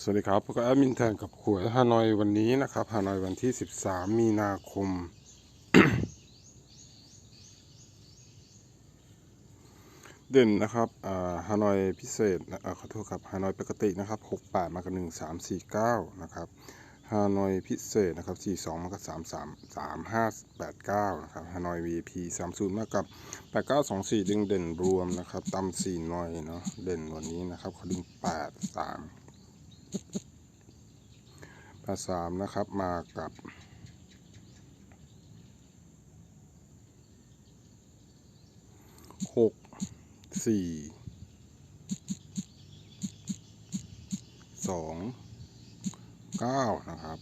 สวัสดีครับพวกบแอดมินแทนกับหวยฮานอยวันนี้นะครับฮานอยวันที่ 13 มีนาคม เด่นนะครับฮานอยพิเศษขอโทษครับฮานอยปกตินะครับ68มากับ1 3 4 9นะครับฮานอยพิเศษนะครับ42มากับ3 3 3 5 8 9นะครับฮานอย VP 30มากับ 8 9 2 4 ดึงเด่นรวมนะครับตำ4หน่อยเนาะเด่นวันนี้นะครับเขาดึง 8 3 ภาษามนะครับมากับหกสี่สองเก้านะครับ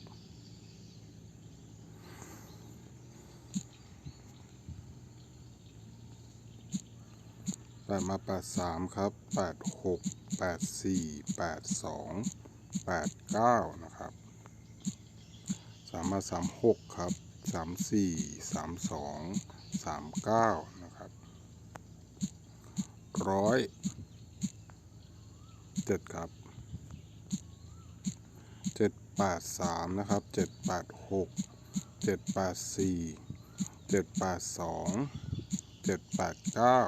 แปดมาแปดสามครับแปดหก แปดเก้านะครับสามมาสามหกครับสามสี่สามสองสามเก้านะครับร้อยเจ็ดครับเจ็ดแปดสามนะครับเจ็ดแปดหกเจ็ดแปดสี่เจ็ดแปดสองเจ็ดแปดเก้า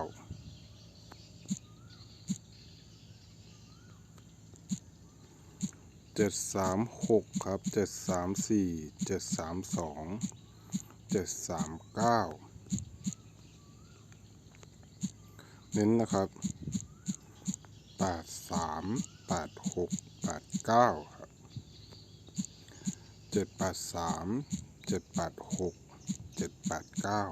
เจ็ดสามหกครับเจ็ดสามสี่เจ็ดสามสองเจ็ดสามเก้าเน้นนะครับแปดสามแปดหกแปดเก้าครับเจ็ดแปดสามเจ็ดแปดหกเจ็ดแปดเก้า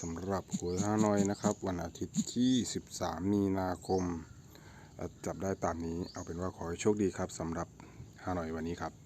สำหรับหวยฮานอยนะครับ วันอาทิตย์ที่ 13 มีนาคม จับได้ตามนี้เอาเป็นว่าขอให้โชคดีครับสำหรับ ฮานอยวันนี้ครับ